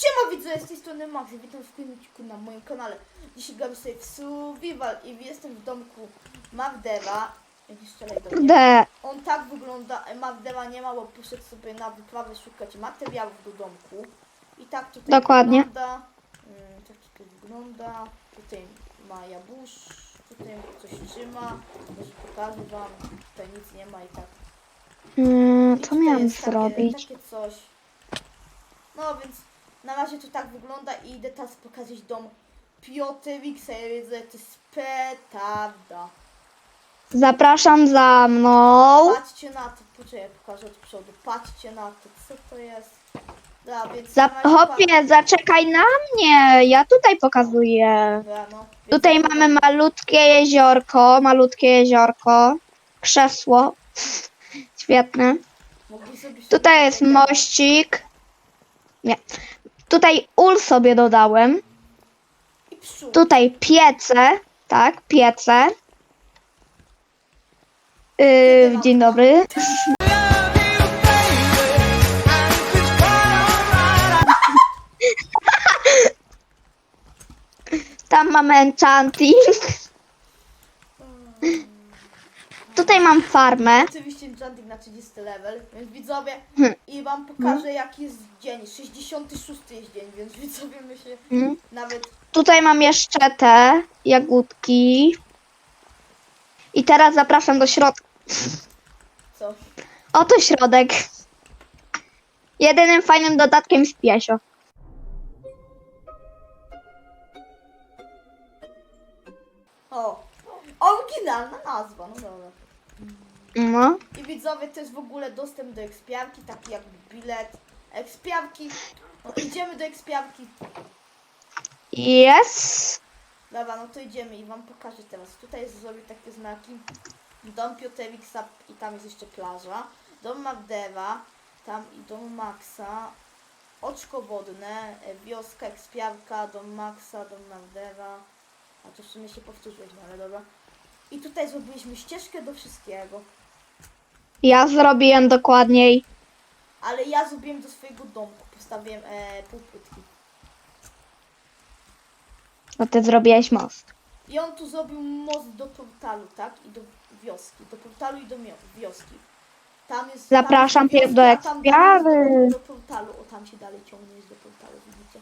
Siema widzowie, z tej strony Max, witam w filmiku na moim kanale. Dzisiaj gramy sobie w Survival i jestem w domku mnie. D. On tak wygląda, Magdeva nie ma, bo poszedł sobie na wyprawę szukać materiałów do domku. I tak tutaj Dokładnie. wygląda. Mm, tak tutaj wygląda. Tutaj ma jabłusz, tutaj coś trzyma. Może pokażę wam. Tutaj nic nie ma i tak. Mm, I co jest zrobić? Takie, takie coś. No więc na razie to tak wygląda i idę teraz pokazać dom Piotrowicza. Ja widzę, to jest petarda. Zapraszam za mną. Patrzcie na to, poczekaj, pokażę od przodu. Patrzcie na to, co to jest. Dobra, więc Za, na razie hopie, zaczekaj na mnie. Ja tutaj pokazuję. Dobra, no. Więc Tutaj mamy malutkie jeziorko, malutkie jeziorko. Krzesło. Świetne. Mogli zrobić sobie Tutaj jest mościk. Nie. Tutaj ul sobie dodałem. Tutaj piece. Tak, piece. Yy, dzień dobry. Tam mamy enchanting. Tutaj mam farmę. Oczywiście enchanting na 30 level, więc widzowie Hmm. i wam pokażę jaki jest dzień. 66 jest dzień, więc widzowie myślę Mm. nawet Tutaj mam jeszcze te jagódki. I teraz zapraszam do środka. co. Oto środek. Jedynym fajnym dodatkiem jest piesio. O, oryginalna nazwa, no dobra. No. I widzowie, to jest w ogóle dostęp do ekspiarki, taki jakby bilet ekspiarki. No, idziemy do ekspiarki. Jest. Dobra, no to idziemy i wam pokażę teraz. Tutaj jest zrobię takie znaki. Dom Piotrowicza i tam jest jeszcze plaża. Dom Magdeva, tam i dom Maxa. Oczko wodne, e, wioska, ekspiarka, dom Maxa, dom Magdeva. A to w sumie się powtórzyłeś, no ale dobra. I tutaj zrobiliśmy ścieżkę do wszystkiego. Ja zrobiłem dokładniej. Ale ja zrobiłem do swojego domku. Postawiłem e, półpłytki. No ty zrobiłeś most. I on tu zrobił most do portalu, tak? I do wioski. Do portalu i do mio- wioski. Tam jest. Zapraszam tam jest do wioski, a tam dalej ekspiary. jest Do, portalu. O, tam się dalej ciągnie jest do portalu, widzicie?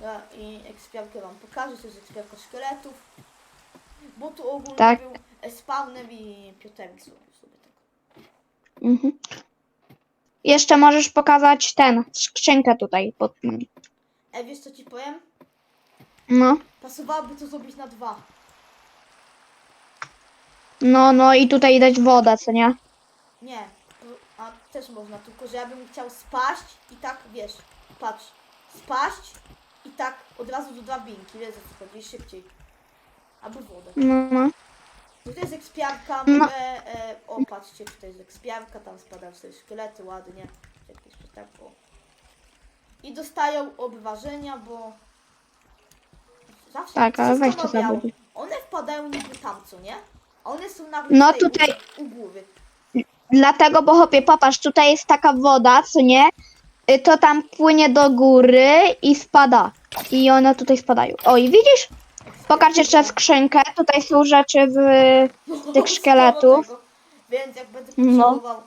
Ja, I ekspiarkę wam pokażę, to jest ekspiarka szkieletów. Bo tu ogólnie Tak. był e, spawner i Piotrek. Mhm. Jeszcze możesz pokazać ten, skrzynkę tutaj. Pod... E, wiesz co ci powiem? No. Pasowałoby to zrobić na dwa. No, no i tutaj dać wodę, co nie? Nie, a też można, tylko że ja bym chciał spaść i tak, wiesz, patrz, spaść i tak od razu do drabinki, wiesz o co chodzi, szybciej. Albo wodę. No, no. Tutaj jest ekspiarka, No. mogę, e, o patrzcie, tutaj jest ekspiarka, tam spadają sobie szkielety, ładnie, jakieś tak, o. I dostają obważenia, bo... Zawsze Tak, ale weź to zabudź. One wpadają niby tam, co nie? A one są nagle No tutaj, tutaj- u, góry. Dlatego, bo chłopie, popatrz, tutaj jest taka woda, co nie? Y, To tam płynie do góry i spada. I one tutaj spadają. O, i widzisz? Pokaż jeszcze skrzynkę. Tutaj są rzeczy w... No, tych szkieletów. Więc jak będę No. potrzebował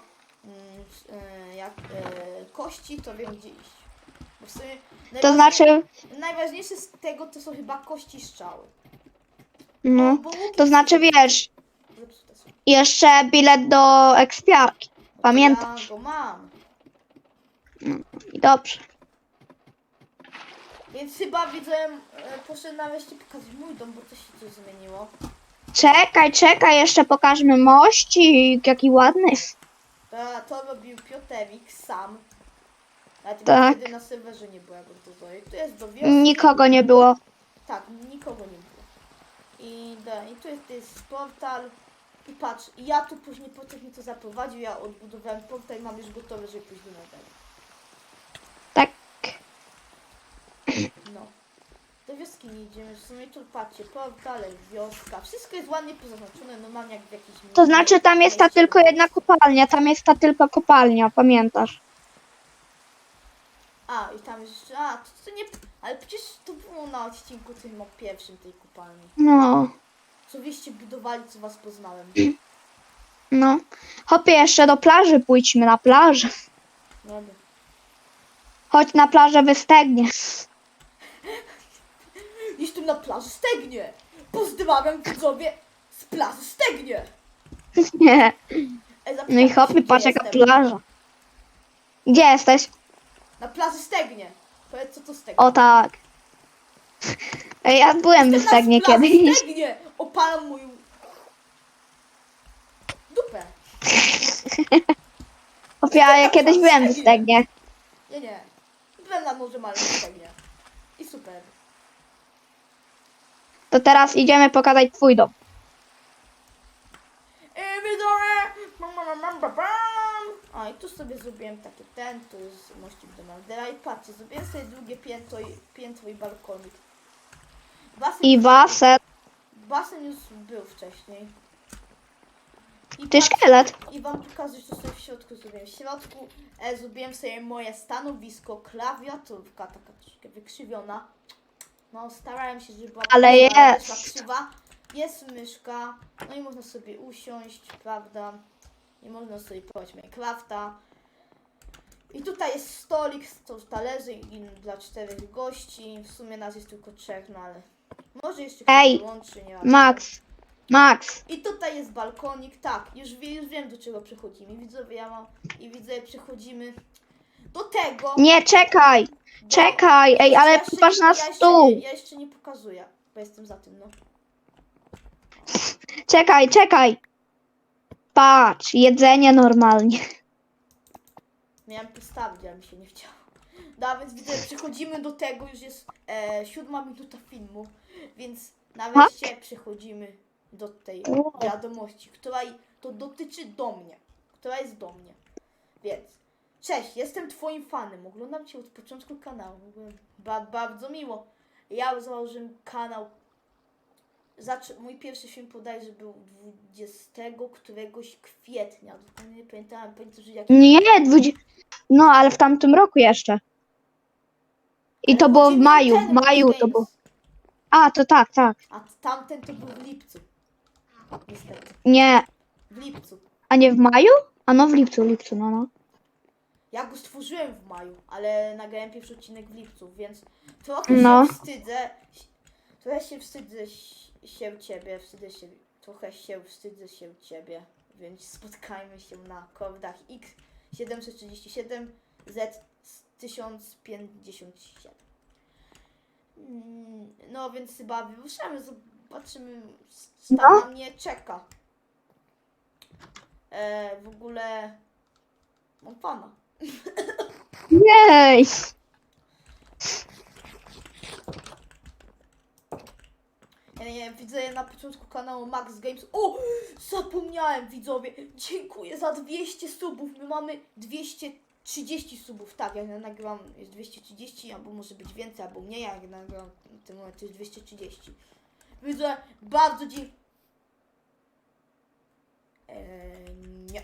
mm, e, jak, e, kości, to wiem gdzie iść. Bo w sumie To najważniej- znaczy... Najważniejsze z tego to są chyba kości i strzały. No, Bo łuki to znaczy, wiesz, zepsute są. jeszcze bilet do ekspiarki. Pamiętam. Ja go mam. I dobrze. Więc chyba widzę, e, poszedł nareszcie pokazać mój dom, bo coś się coś zmieniło. Czekaj, czekaj, jeszcze pokażmy mościk, jaki ładny. To, to robił Piotrowicz sam. Nawet Tak. na serwerze nie to zrobił. Tu jest do wioski. Nikogo nie było. Tak, nikogo nie było. I, da, i tu jest, to jest portal. I patrz, ja tu później Piotrek mi to zaprowadził, ja odbudowałem portal i mam już gotowe, żeby pójść do Netheru. Tak. No. Do wioski nie idziemy, w sumie tu patrzcie, portal, wioska, wszystko jest ładnie pozaznaczone, no mam jak w jakiejś... To znaczy, tam jest ta tylko jedna kopalnia, tam jest ta tylko kopalnia, pamiętasz? A, i tam jest jeszcze, a, to, to nie, ale przecież to było na odcinku tym o pierwszym tej kopalni. No, Co wyście budowali, co was poznałem. no. Hopie, jeszcze do plaży pójdźmy, na plażę. Dobra. Chodź na plażę wystegnie. Jestem na plaży Stegnie! Pozdrawiam widzowie z plaży Stegnie! Nie. E, zapytam No i się, gdzie patrz jaka jestem. plaża. Gdzie jesteś? Na plaży Stegnie. Powiedz co to Stegnie. O tak. Ej, Ja byłem w Jestem Stegnie na plaży kiedyś. Stegnie! Opalam moją... Dupę. Hopie, a ja kiedyś byłem w Stegnie. Nie, nie. Byłem na morzu malym Stegnie. I super. To teraz idziemy pokazać twój dom. I widzowie! Bam, bam. A i tu sobie zrobiłem takie ten, tu jest mościk do Maldera i patrzcie, zrobiłem sobie drugie piętro i, piętro i balkonik. Basen, I basen. basen już był wcześniej. I Ty szkielet. I wam pokażę, co sobie w środku zrobiłem. W środku e, zrobiłem sobie moje stanowisko, klawiaturka, taka troszkę wykrzywiona. No, starałem się, żeby była Ale jest. krzywa. Jest myszka, no i można sobie usiąść, prawda? I można sobie pojść Minecrafta. I tutaj jest stolik, to talerzy i dla czterech gości. W sumie nas jest tylko trzech, no ale może jeszcze ktoś Ej, dołączy, nie wiem. Max. Max. I tutaj jest balkonik, tak, już, wie, już wiem do czego przechodzimy. Widzowie, ja mam i widzę, przechodzimy do tego. Nie, czekaj. do- Czekaj. Ej, ale jeszcze popatrz na ja jeszcze stół. Ja jeszcze nie pokazuję, bo jestem za tym, no. Czekaj, czekaj. Patrz, jedzenie normalnie. Miałem postawić, ale mi się nie chciało. No, więc widzę, przechodzimy do tego, już jest e, siódma minuta filmu, więc nareszcie przechodzimy do tej O. wiadomości, która i- to dotyczy do mnie, która jest do mnie. Więc, cześć, jestem twoim fanem, oglądam cię od początku kanału, w ba, bardzo miło. Ja założyłem kanał, zaczę, mój pierwszy film bodajże był 20 któregoś kwietnia, nie pamiętałem, pamiętam, że jak Nie, dwudzi... No, ale w tamtym roku jeszcze. I to Ale było w maju. W maju to było. A, to tak, tak. A tamten to był w lipcu. Niestety. Nie, W lipcu. a nie w maju? A no w lipcu, lipcu, no no. Ja go stworzyłem w maju, ale nagrałem pierwszy odcinek w lipcu, więc trochę No. się wstydzę. Trochę się wstydzę ś- się ciebie, wstydzę się, trochę się wstydzę się ciebie, więc spotkajmy się na kordach X737 Z1057. Mm, No więc chyba wyruszamy, zobaczymy co tam No. na mnie czeka. E, w ogóle mam fana. Jej! Ja nie widzę na początku kanału Max Games. O! Zapomniałem widzowie! Dziękuję za 200 subów. My mamy 230 subów. Tak, jak nagrywam jest 230, albo może być więcej, albo mniej, jak nagrywam w tym momencie jest 230. Widzę, bardzo dziękuję. Eee, nie.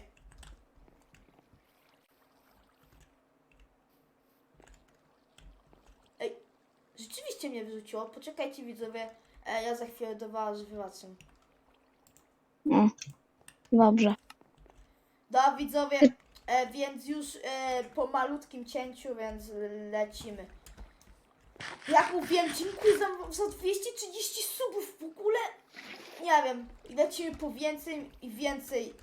Ej, rzeczywiście mnie wyrzuciło. Poczekajcie widzowie, e, ja za chwilę do was wracam. No. Dobrze. Da widzowie, e, więc już e, po malutkim cięciu, więc lecimy. Jak mówiłem, dziękuję za, za 230 subów w ogóle. Nie wiem, i lecimy po więcej i więcej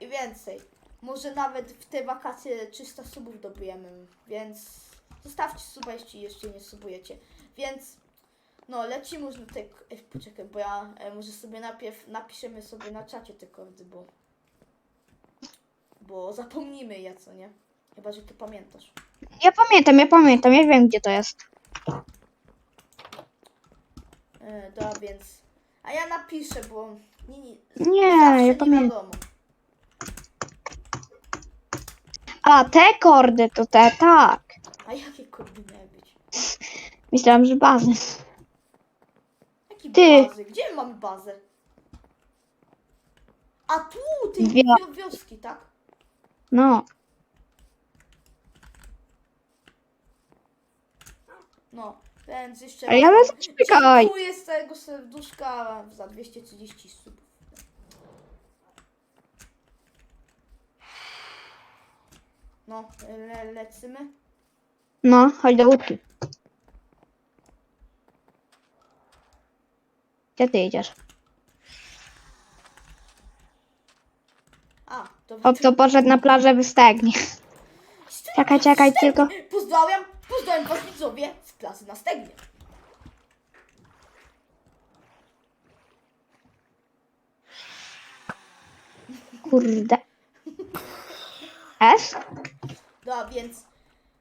i więcej. Może nawet w te wakacje 300 subów dobijemy, więc zostawcie suba, jeśli jeszcze nie subujecie. Więc no, lecimy już do tego. E, poczekaj, bo ja e, może sobie najpierw napiszemy sobie na czacie te kordy, bo bo zapomnimy je, co nie? Chyba, że ty pamiętasz. Ja pamiętam, ja pamiętam, ja wiem gdzie to jest. E, dobra, więc... A ja napiszę, bo... Nie, nie, Nie, ja nie pamiętam. wiadomo. A, te kordy to te, tak. A jakie kordy miały być? Myślałam, że bazy. Jakie Ty. bazy? Gdzie my mamy bazę? A tu, tej Wio- wio- wioski, tak? No. No, więc jeszcze A ja was czekaj. Dziękuję z całego serduszka za 230 subów. No, le lecimy. No, chodź do łódki. Gdzie ty idziesz? A, to Chłop to poszedł na plażę wystegnie. Czekaj, czekaj, tylko... Pozdrawiam, pozdrawiam was widzowie z klasy na stegnie. Kurde. S? No, więc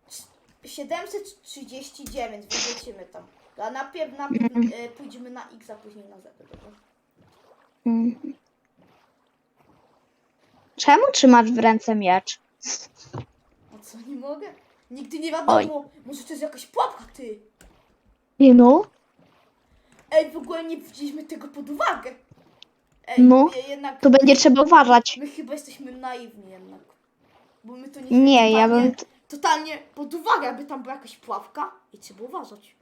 c- 739 wylecimy tam. A najpierw, najpierw e, pójdziemy na X, a później na Z. Dobra? Mhm. Czemu trzymasz w ręce miecz? A co, nie mogę? Nigdy nie wiadomo. Może to jest jakaś pułapka, ty. Nie no. Ej, w ogóle nie wzięliśmy tego pod uwagę. Ej, No. je- jednak To będzie trzeba uważać. my chyba jesteśmy naiwni jednak. Bo my to nie Nie, ja bym... totalnie pod uwagę, aby tam była jakaś pułapka i trzeba uważać.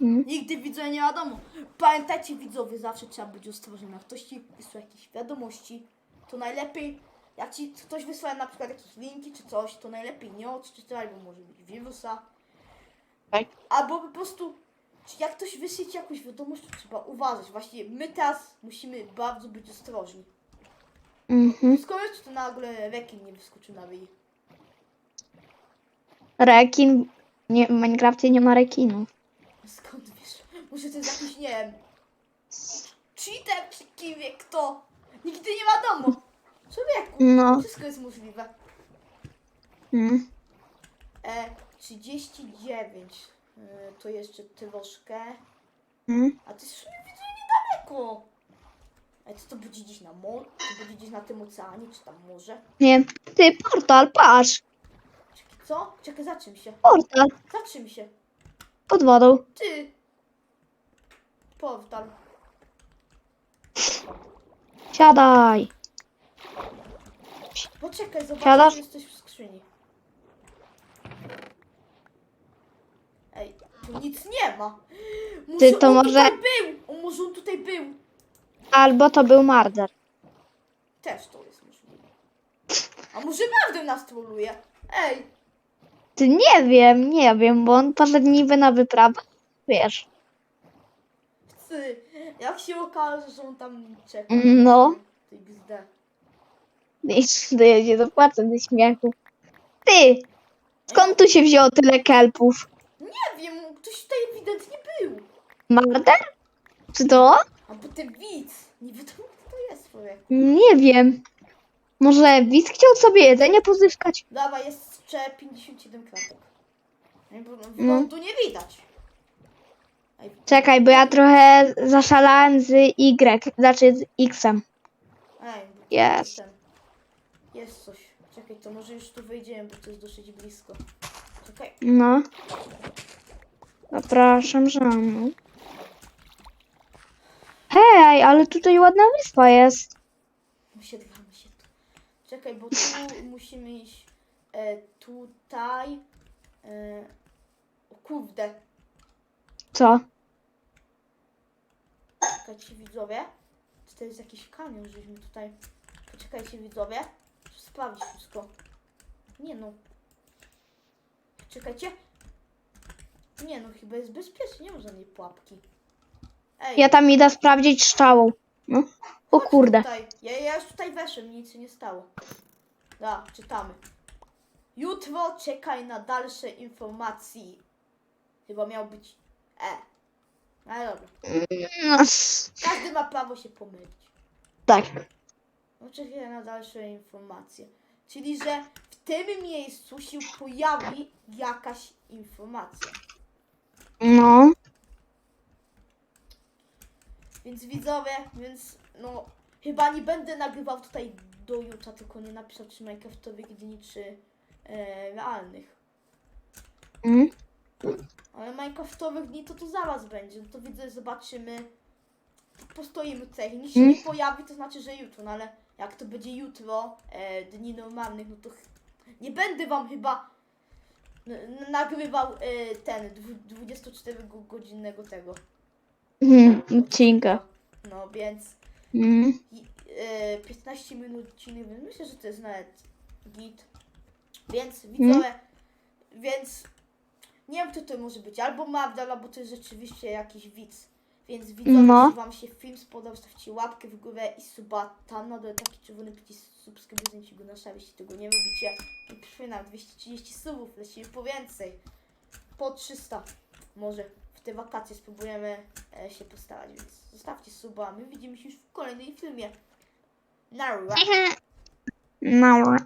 Mm. Nigdy widzowie nie wiadomo. Pamiętajcie widzowie, zawsze trzeba być ostrożnym. Jak ktoś ci wysła jakieś wiadomości, to najlepiej, jak ci ktoś wysła na przykład jakieś linki czy coś, to najlepiej nie odczytać, bo może być wirusa. Tak. Albo po prostu, jak ktoś wyśle ci jakąś wiadomość, to trzeba uważać. Właśnie my teraz musimy bardzo być ostrożni. Mhm. Skoro to nagle rekin nie wyskoczył na ryj. Rekin... Nie, w Minecrafcie nie ma rekinów. Może to jest jakiś, nie wiem, cheater czy kim wie kto. Nigdy nie wiadomo. Człowieku, No. wszystko jest możliwe. Mm. E, 39. E, to jeszcze troszkę. Mm. A to jest w sumie widzę niedaleko. E, co to będzie gdzieś na morzu? To będzie gdzieś na tym oceanie, czy tam morze? Nie. Ty, portal, patrz. Czekaj, co? Czekaj, zatrzym się. Portal. Zatrzym się. Pod wodą. Ty! Portal. Siadaj. Poczekaj, zobacz, Siadasz? czy jesteś w skrzyni. Ej, tu nic nie ma. Może Ty, to on może- tutaj był! O, może on tutaj był. Albo to był marder. Też to jest możliwe. A może naprawdę nas troluje? Ej, Ty nie wiem, nie wiem, bo on poszedł niby na wyprawę. Wiesz. Ty, jak się okaże, że on tam czeka. No. XD. To ja się dopłacę ze śmiechu. Ty! Skąd tu się wzięło tyle kelpów? Nie wiem, ktoś tutaj ewidentnie był. Marder? Czy to? A potem widz. Nie wiadomo, kto to jest człowiek. Nie wiem. Może widz chciał sobie jedzenie pozyskać? Dawa, jest jeszcze 57 kratek. Nie, bo No. wyglądu nie widać. Czekaj, bo ja trochę zaszalałem z Y, znaczy z X-em. Ej, Jest. ten- Jest coś. Czekaj, to może już tu wejdziemy, bo to jest dosyć blisko. Czekaj. No. Zapraszam za mną. Hej, ale tutaj ładna wyspa jest. Usiedlamy się tu. Czekaj, bo tu musimy iść e, tutaj. E, o kurde. Co? Czekajcie widzowie. Czy to jest jakiś kamień, żeśmy tutaj... Poczekajcie widzowie. Muszę sprawdzić wszystko. Nie no. Czekajcie. Nie no, chyba jest bezpiecznie, nie ma żadnej pułapki. Ej, Ja tam idę sprawdzić szczałą. No. O chodź kurde. Tutaj. Ja, ja już tutaj weszłem, nic się nie stało. Da, czytamy. Jutro czekaj na dalsze informacje. Chyba miał być E. Ale dobra. No, Każdy ma prawo się pomylić. tak. Oczekuję na dalsze informacje. Czyli, że w tym miejscu się pojawi jakaś informacja. No. Więc widzowie, więc no chyba nie będę nagrywał tutaj do jutra, tylko nie napisał czy Minecraftowych dni, czy e, realnych. Mm. Ale Minecraftowych dni to to zaraz będzie. No to widzę, zobaczymy. Postoimy tutaj. Nikt się nie pojawi, to znaczy, że jutro. No ale jak to będzie jutro, e, dni normalnych, no to ch- nie będę wam chyba n- nagrywał y, ten dwu- 24-godzinnego tego. Mhm, odcinka. No więc Mhm. i, y, 15 minut odcinek, więc myślę, że to jest nawet git. Więc widzowie, więc nie wiem kto to może być, albo Magdal, albo to jest rzeczywiście jakiś widz. Więc widzowie, No. jeśli wam się film spodobał, stawcie łapkę w górę i suba tam na dole taki czerwony przycisk subskrybujcie go nasza, jeśli tego nie robicie. I przypominam, 230 subów, lecimy po więcej. Po 300 może w te wakacje spróbujemy e, się postarać, więc zostawcie suba, a my widzimy się już w kolejnym filmie. Na No.